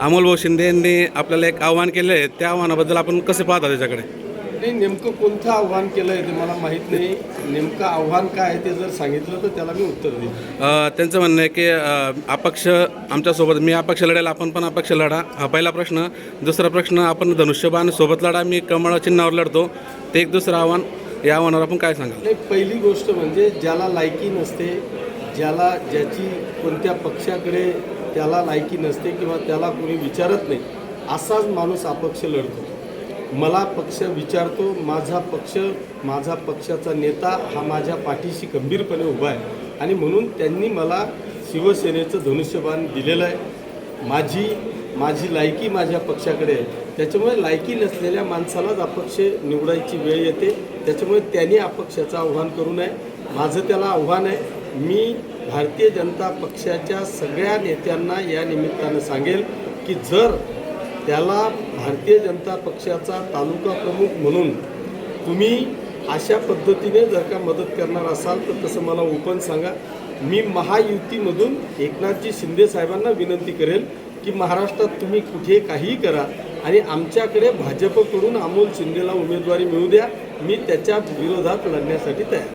अमोल भाऊ शिंदे यांनी आपल्याला एक आव्हान केलं आहे त्या आव्हानाबद्दल आपण कसे पाहता त्याच्याकडे? नाही नेमकं कोणतं आव्हान केलं आहे ते मला माहीत नाही. नेमकं आव्हान काय आहे ते जर सांगितलं तर त्याला मी उत्तर देईन. अ, त्यांचं म्हणणं आहे की अ, अपक्ष आमच्यासोबत मी अपक्ष लढेल आपण पण अपक्ष लढा. हा पहिला प्रश्न. दुसरा प्रश्न आपण धनुष्यबाण सोबत लढा मी कमळ चिन्हावर लढतो. ते एक दुसरं आव्हान. या आव्हानावर आपण काय सांगाल? नाही पहिली गोष्ट म्हणजे ज्याला लायकी नसते ज्याला ज्याची कोणत्या पक्षाकडे त्याला लायकी नसते किंवा त्याला कोणी विचारत नाही असाच माणूस अपक्ष लढतो. मला पक्ष विचारतो माझा पक्ष माझा पक्षाचा नेता हा माझ्या पाठीशी गंभीरपणे उभा आहे. आणि म्हणून त्यांनी मला शिवसेनेचं धनुष्यबाण दिलेलं आहे. माझी माझी लायकी माझ्या पक्षाकडे आहे. त्याच्यामुळे लायकी नसलेल्या माणसालाच अपक्ष निवडायची वेळ येते. त्याच्यामुळे त्यांनी अपक्षाचं आव्हान करू नये. माझं त्याला आव्हान आहे. मी भारतीय जनता पक्षाच्या सगळ्या नेत्यांना या निमित्तानं सांगेल की जर त्याला भारतीय जनता पक्षाचा तालुका प्रमुख म्हणून तुम्ही अशा पद्धतीने जर का मदत करणार असाल तर तसं मला ओपन सांगा. मी महायुतीमधून एकनाथजी शिंदे साहेबांना विनंती करेल की महाराष्ट्रात तुम्ही कुठे काहीही करा आणि आमच्याकडे भाजपकडून अमोल शिंदेला उमेदवारी मिळू द्या. मी त्याच्या विरोधात लढण्यासाठी तयार